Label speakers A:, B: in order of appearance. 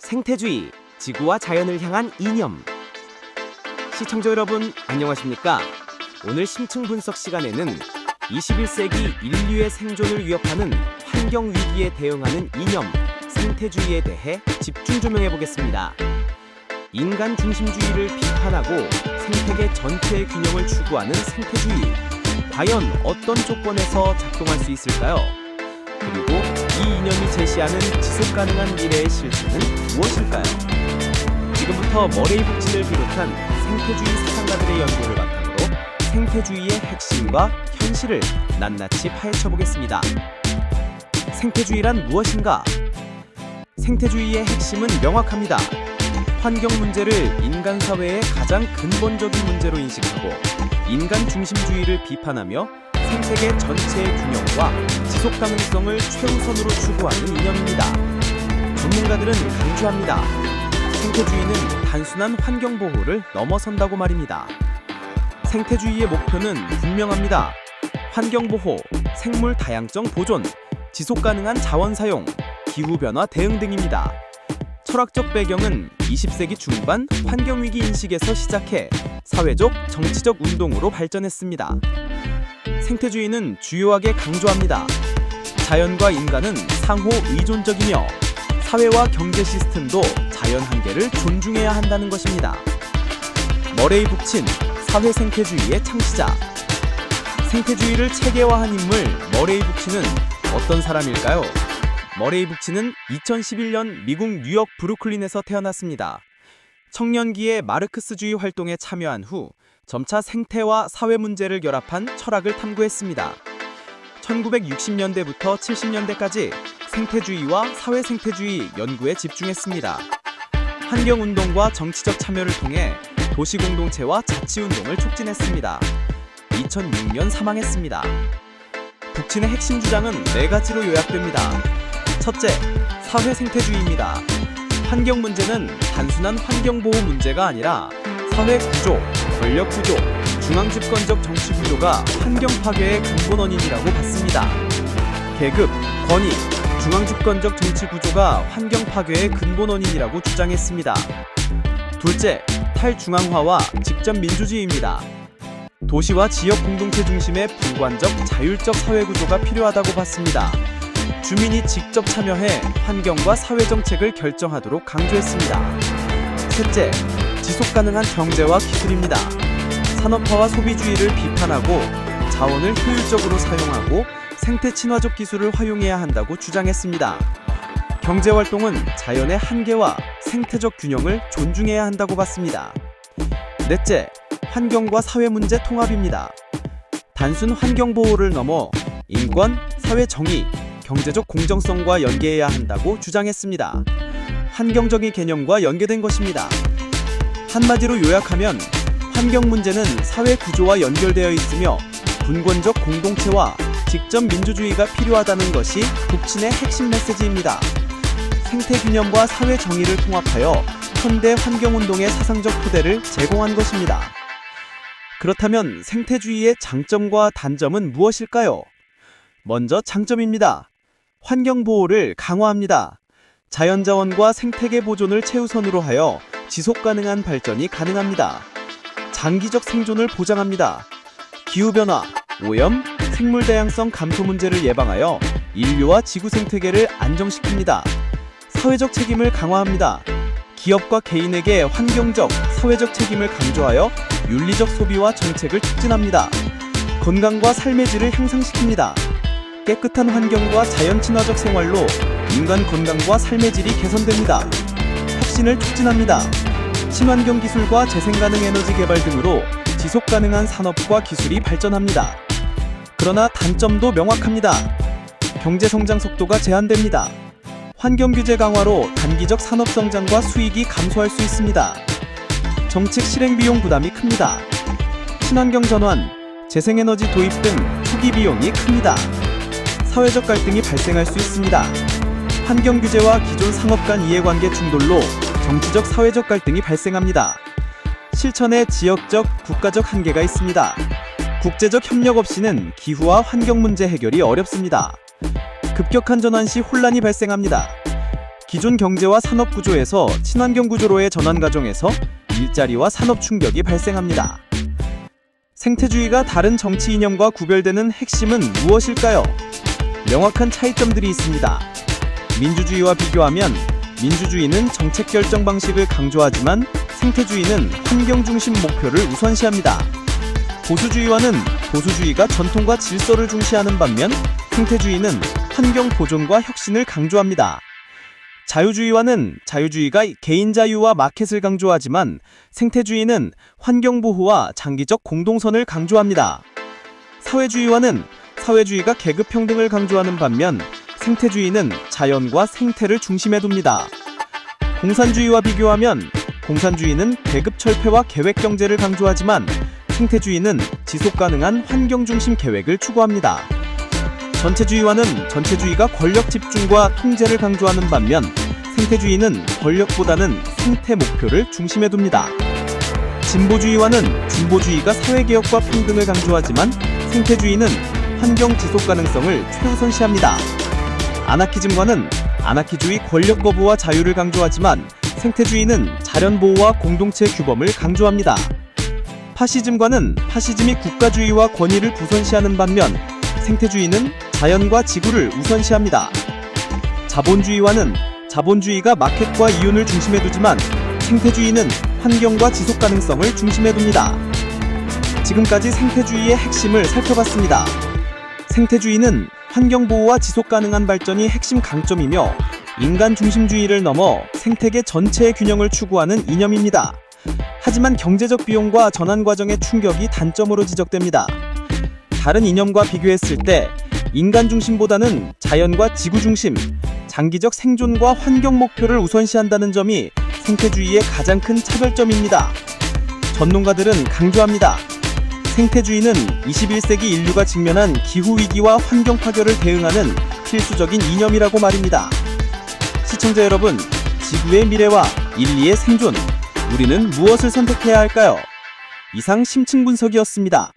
A: 생태주의, 지구와 자연을 향한 이념. 시청자 여러분, 안녕하십니까? 오늘 심층 분석 시간에는 21세기 인류의 생존을 위협하는 환경 위기에 대응하는 이념, 생태주의에 대해 집중 조명해 보겠습니다. 인간 중심주의를 비판하고 생태계 전체의 균형을 추구하는 생태주의. 과연 어떤 조건에서 작동할 수 있을까요? 그리고 이 이념이 제시하는 지속 가능한 미래의 실체는 무엇일까요? 지금부터 머레이 복지를 비롯한 생태주의 사상가들의 연구를 바탕으로 생태주의의 핵심과 현실을 낱낱이 파헤쳐 보겠습니다. 생태주의란 무엇인가? 생태주의의 핵심은 명확합니다. 환경 문제를 인간 사회의 가장 근본적인 문제로 인식하고 인간 중심주의를 비판하며 생태계 전체의 균형과 지속 가능성을 최우선으로 추구하는 이념입니다. 전문가들은 강조합니다. 생태주의는 단순한 환경 보호를 넘어선다고 말입니다. 생태주의의 목표는 분명합니다. 환경 보호, 생물 다양성 보존, 지속 가능한 자원 사용, 기후 변화 대응 등입니다. 철학적 배경은 20세기 중반 환경 위기 인식에서 시작해 사회적, 정치적 운동으로 발전했습니다. 생태주의는 주요하게 강조합니다. 자연과 인간은 상호 의존적이며 사회와 경제 시스템도 자연 한계를 존중해야 한다는 것입니다. 머레이 북친 사회 생태주의의 창시자 생태주의를 체계화한 인물 머레이 북친은 어떤 사람일까요? 머레이 북치는 2011년 미국 뉴욕 브루클린에서 태어났습니다. 청년기에 마르크스주의 활동에 참여한 후 점차 생태와 사회 문제를 결합한 철학을 탐구했습니다. 1960년대부터 70년대까지 생태주의와 사회 생태주의 연구에 집중했습니다. 환경 운동과 정치적 참여를 통해 도시 공동체와 자치 운동을 촉진했습니다. 2006년 사망했습니다. 북친의 핵심 주장은 네 가지로 요약됩니다. 첫째, 사회 생태주의입니다. 환경 문제는 단순한 환경 보호 문제가 아니라 사회 구조, 권력 구조, 중앙 집권적 정치 구조가 환경 파괴의 근본 원인이라고 봤습니다. 계급, 권위, 중앙 집권적 정치 구조가 환경 파괴의 근본 원인이라고 주장했습니다. 둘째, 탈중앙화와 직접 민주주의입니다. 도시와 지역 공동체 중심의 불관적 자율적 사회 구조가 필요하다고 봤습니다. 주민이 직접 참여해 환경과 사회 정책을 결정하도록 강조했습니다. 셋째, 지속 가능한 경제와 기술입니다. 산업화와 소비주의를 비판하고 자원을 효율적으로 사용하고 생태 친화적 기술을 활용해야 한다고 주장했습니다. 경제 활동은 자연의 한계와 생태적 균형을 존중해야 한다고 봤습니다. 넷째, 환경과 사회 문제 통합입니다. 단순 환경 보호를 넘어 인권, 사회 정의, 경제적 공정성과 연계해야 한다고 주장했습니다. 환경적인 개념과 연계된 것입니다. 한마디로 요약하면 환경 문제는 사회 구조와 연결되어 있으며 분권적 공동체와 직접 민주주의가 필요하다는 것이 북친의 핵심 메시지입니다. 생태 균형과 사회 정의를 통합하여 현대 환경 운동의 사상적 토대를 제공한 것입니다. 그렇다면 생태주의의 장점과 단점은 무엇일까요? 먼저 장점입니다. 환경 보호를 강화합니다. 자연자원과 생태계 보존을 최우선으로 하여 지속 가능한 발전이 가능합니다. 장기적 생존을 보장합니다. 기후변화, 오염, 생물 다양성 감소 문제를 예방하여 인류와 지구 생태계를 안정시킵니다. 사회적 책임을 강화합니다. 기업과 개인에게 환경적, 사회적 책임을 강조하여 윤리적 소비와 정책을 촉진합니다. 건강과 삶의 질을 향상시킵니다. 깨끗한 환경과 자연 친화적 생활로 인간 건강과 삶의 질이 개선됩니다. 혁신을 촉진합니다. 친환경 기술과 재생 가능 에너지 개발 등으로 지속 가능한 산업과 기술이 발전합니다. 그러나 단점도 명확합니다. 경제 성장 속도가 제한됩니다. 환경 규제 강화로 단기적 산업 성장과 수익이 감소할 수 있습니다. 정책 실행 비용 부담이 큽니다. 친환경 전환, 재생에너지 도입 등 초기 비용이 큽니다. 사회적 갈등이 발생할 수 있습니다. 환경 규제와 기존 상업 간 이해관계 충돌로 정치적 사회적 갈등이 발생합니다. 실천에 지역적, 국가적 한계가 있습니다. 국제적 협력 없이는 기후와 환경 문제 해결이 어렵습니다. 급격한 전환 시 혼란이 발생합니다. 기존 경제와 산업 구조에서 친환경 구조로의 전환 과정에서 일자리와 산업 충격이 발생합니다. 생태주의가 다른 정치 이념과 구별되는 핵심은 무엇일까요? 명확한 차이점들이 있습니다. 민주주의와 비교하면 민주주의는 정책 결정 방식을 강조하지만 생태주의는 환경 중심 목표를 우선시합니다. 보수주의와는 보수주의가 전통과 질서를 중시하는 반면 생태주의는 환경 보존과 혁신을 강조합니다. 자유주의와는 자유주의가 개인 자유와 마켓을 강조하지만 생태주의는 환경 보호와 장기적 공동선을 강조합니다. 사회주의와는 사회주의가 계급 평등을 강조하는 반면 생태주의는 자연과 생태를 중심에 둡니다. 공산주의와 비교하면 공산주의는 계급 철폐와 계획 경제를 강조하지만 생태주의는 지속 가능한 환경 중심 계획을 추구합니다. 전체주의와는 전체주의가 권력 집중과 통제를 강조하는 반면 생태주의는 권력보다는 생태 목표를 중심에 둡니다. 진보주의와는 진보주의가 사회개혁과 평등을 강조하지만 생태주의는 환경 지속 가능성을 최우선시합니다. 아나키즘과는 아나키주의 권력 거부와 자유를 강조하지만 생태주의는 자연 보호와 공동체 규범을 강조합니다. 파시즘과는 파시즘이 국가주의와 권위를 부선시하는 반면 생태주의는 자연과 지구를 우선시합니다. 자본주의와는 자본주의가 마켓과 이윤을 중심에 두지만 생태주의는 환경과 지속 가능성을 중심에 둡니다. 지금까지 생태주의의 핵심을 살펴봤습니다. 생태주의는 환경 보호와 지속 가능한 발전이 핵심 강점이며 인간 중심주의를 넘어 생태계 전체의 균형을 추구하는 이념입니다. 하지만 경제적 비용과 전환 과정의 충격이 단점으로 지적됩니다. 다른 이념과 비교했을 때 인간 중심보다는 자연과 지구 중심, 장기적 생존과 환경 목표를 우선시한다는 점이 생태주의의 가장 큰 차별점입니다. 전문가들은 강조합니다. 생태주의는 21세기 인류가 직면한 기후위기와 환경 파괴를 대응하는 필수적인 이념이라고 말입니다. 시청자 여러분, 지구의 미래와 인리의 생존, 우리는 무엇을 선택해야 할까요? 이상 심층 분석이었습니다.